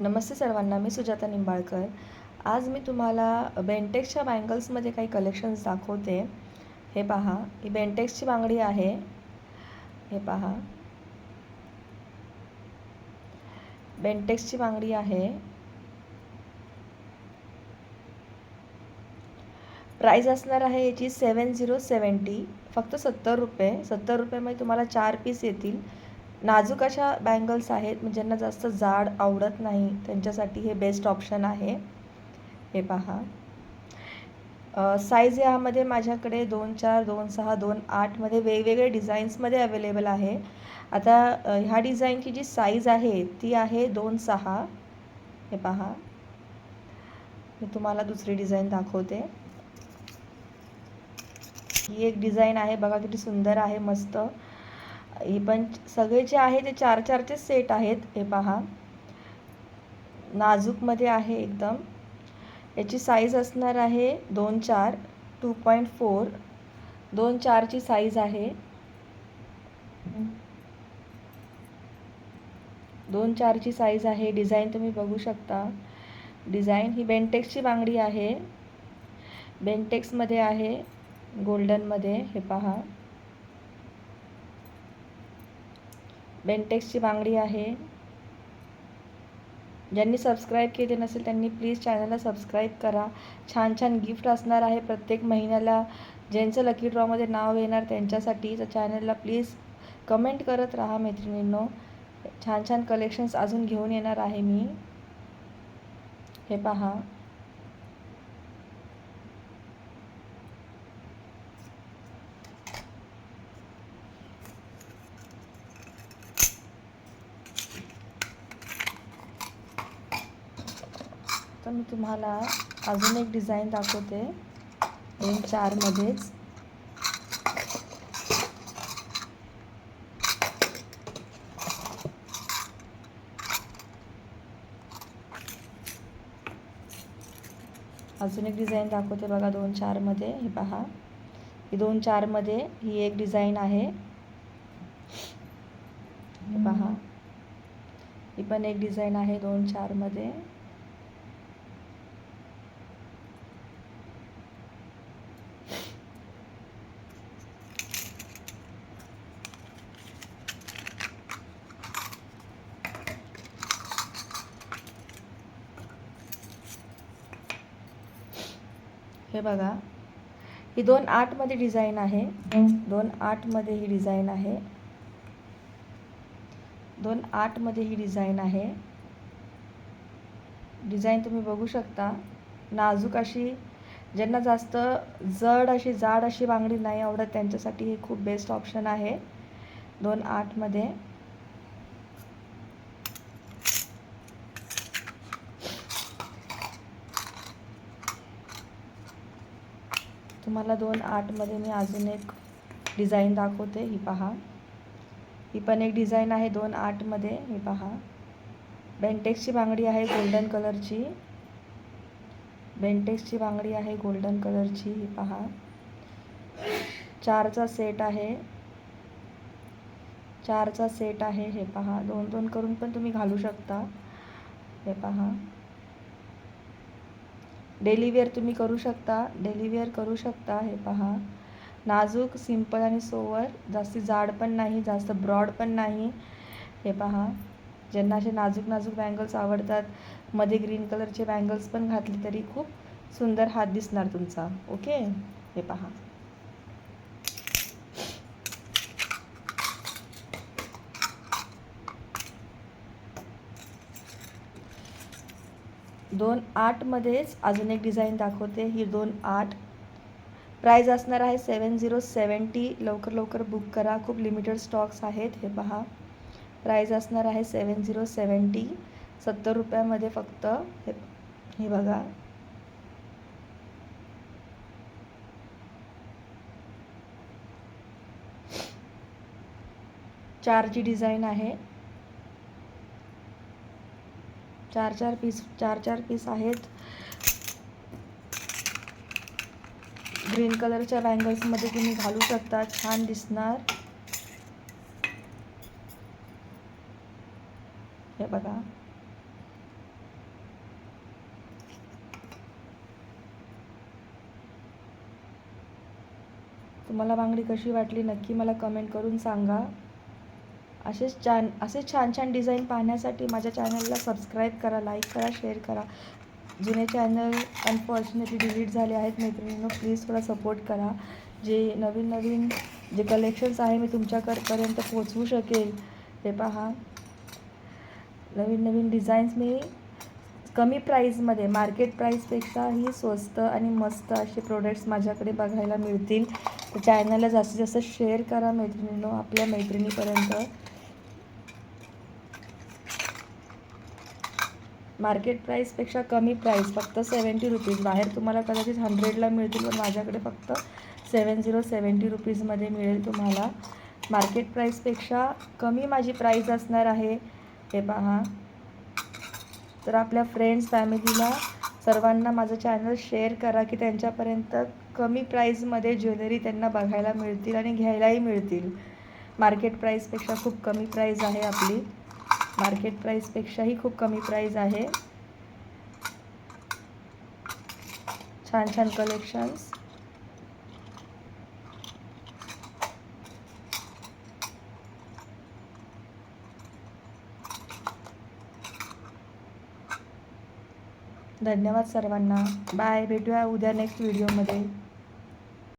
नमस्ते सर्वांना मी सुजाता निंबाळकर. आज मी तुम्हाला बेंटेक्सच्या बँगल्समध्ये काही कलेक्शन्स दाखवते. हे पहा ही बेंटेक्सची बांगडी आहे. हे पहा. बेंटेक्सची बांगडी आहे. प्राईस असणार आहे याची सेवन झिरो सेवन्टी फक्त सत्तर रुपये. सत्तर रुपयामध्ये तुम्हाला चार पीस येतील. नाजूक अशा बँगल्स आहेत म्हणजे ज्यांना जास्त जाड आवडत नाही त्यांच्यासाठी हे बेस्ट ऑप्शन आहे. हे पहा. साईज यामध्ये माझ्याकडे दोन चार दोन सहा दोन आठमध्ये वेगवेगळे डिझाईन्समध्ये अवेलेबल आहे. आता ह्या डिझाईनची जी साईज आहे ती आहे दोन सहा. हे पहा. मी तुम्हाला दुसरी डिझाईन दाखवते. ही एक डिझाईन आहे बघा किती सुंदर आहे मस्त. हे पण सगळे जे आहे ते चार चारचे सेट आहेत हे पहा. नाजूकमध्ये आहे एकदम. याची साईज असणार आहे दोन चार टू पॉईंट फोर दोन चारची साईज आहे. दोन चारची साईज आहे. डिझाईन तुम्ही बघू शकता. डिझाईन ही बेंटेक्सची बांगडी आहे. बेंटेक्समध्ये आहे. गोल्डनमध्ये हे पहा. बेंटेक्सची बांगडी आहे. ज्यांनी सबस्क्राईब केले नसेल त्यांनी प्लीज चॅनलला सबस्क्राईब करा. छान छान गिफ्ट असणार आहे प्रत्येक महिन्याला. ज्यांचं लकी ड्रॉमध्ये नाव येणार त्यांच्यासाठी तर चॅनलला प्लीज कमेंट करत राहा मैत्रिणींनो. छान छान कलेक्शन्स अजून घेऊन येणार आहे मी. हे पहा. तर मी तुम्हाला अजून एक डिझाईन दाखवते. दोन चारमध्येच अजून एक डिझाईन दाखवते बघा दोन चारमध्ये हे पहा. ही दोन चारमध्ये ही एक डिझाईन आहे. हे पहा. ही पण एक डिझाईन आहे दोन चारमध्ये हे बघा. ही दोन आठमध्ये डिझाईन आहे. दोन आठमध्ये ही डिझाईन आहे. दोन आठमध्ये ही डिझाईन आहे. डिझाईन तुम्ही बघू शकता. नाजूक अशी ज्यांना जास्त जड अशी जाड अशी बांगडी नाही आवडत त्यांच्यासाठी हे खूप बेस्ट ऑप्शन आहे. दोन आठमध्ये. तुम्हाला दोन आठमध्ये मी अजून एक डिझाईन दाखवते. ही पहा. ही पण एक डिझाईन आहे दोन आठमध्ये ही पहा. बेंटेक्सची बांगडी आहे गोल्डन कलरची. बेंटेक्सची बांगडी आहे गोल्डन कलरची. ही पहा. चारचा सेट आहे. चारचा सेट आहे. हे पहा. दोन दोन करून पण तुम्ही घालू शकता. हे पहा. डेलिवेअर तुम्ही करू शकता. डेलीवेअर करू शकता हे पहा. नाजूक सिंपल आणि सोवर जास्त जाड पण नाही जास्त ब्रॉड पण नाही. हे पहा. ज्यांना असे नाजूक नाजूक बँगल्स आवडतात मध्ये ग्रीन कलरचे बँगल्स पण घातले तरी खूप सुंदर हात दिसणार तुमचा. ओके हे पहा. दोन आठमध्येच अजून एक डिझाईन दाखवते. ही दोन आठ. प्राईज असणार आहे सेवन झिरो सेवन्टी लवकर लवकर बुक करा. खूप लिमिटेड स्टॉक्स आहेत. हे पहा. प्राईज असणार आहे सेवन झिरो सेवन्टी सत्तर रुपयामध्ये फक्त. हे हे बघा. चारची डिझाईन आहे. चार चार पीस चार चार पीस आहेत. ग्रीन कलरच्या बँगल्समध्ये तुम्ही घालू शकता. छान दिसणार. हे बघा. तुम्हाला बांगडी कशी वाटली नक्की मला कमेंट करून सांगा. असेच छान असे छान छान डिझाईन पाहण्यासाठी माझ्या चॅनलला सबस्क्राईब करा लाईक करा शेअर करा. जुने चॅनल अनफॉर्च्युनेटली डिलीट झाले आहेत मैत्रिणींनो प्लीज थोडा सपोर्ट करा. जे नवीन नवीन जे कलेक्शन्स आहे मी तुमच्याकडपर्यंत पोचवू शकेल ते पहा. नवीन नवीन डिझाईन्स मी कमी प्राईजमध्ये मार्केट प्राईजपेक्षाही स्वस्त आणि मस्त असे प्रोडक्ट्स माझ्याकडे बघायला मिळतील. तर चॅनलला जास्तीत जास्त शेअर करा मैत्रिणींनो आपल्या मैत्रिणीपर्यंत. मार्केट प्राईसपेक्षा कमी प्राईस फक्त सेवन्टी रुपीज बाहेर तुम्हाला कदाचित हंड्रेडला मिळतील पण माझ्याकडे फक्त सेवन झिरो सेवन्टी रुपीजमध्ये मिळेल तुम्हाला. मार्केट प्राईसपेक्षा कमी माझी प्राईस असणार आहे. हे पहा. तर आपल्या फ्रेंड्स फॅमिलीला सर्वांना माझं चॅनल शेअर करा की त्यांच्यापर्यंत कमी प्राईजमध्ये ज्वेलरी त्यांना बघायला मिळतील आणि घ्यायलाही मिळतील. मार्केट प्राईसपेक्षा खूप कमी प्राईज आहे आपली. मार्केट प्राईसपेक्षाही खूप कमी प्राईज आहे. छान छान कलेक्शन्स धन्यवाद सर्वांना. बाय भेटूया उद्या नेक्स्ट व्हिडिओमध्ये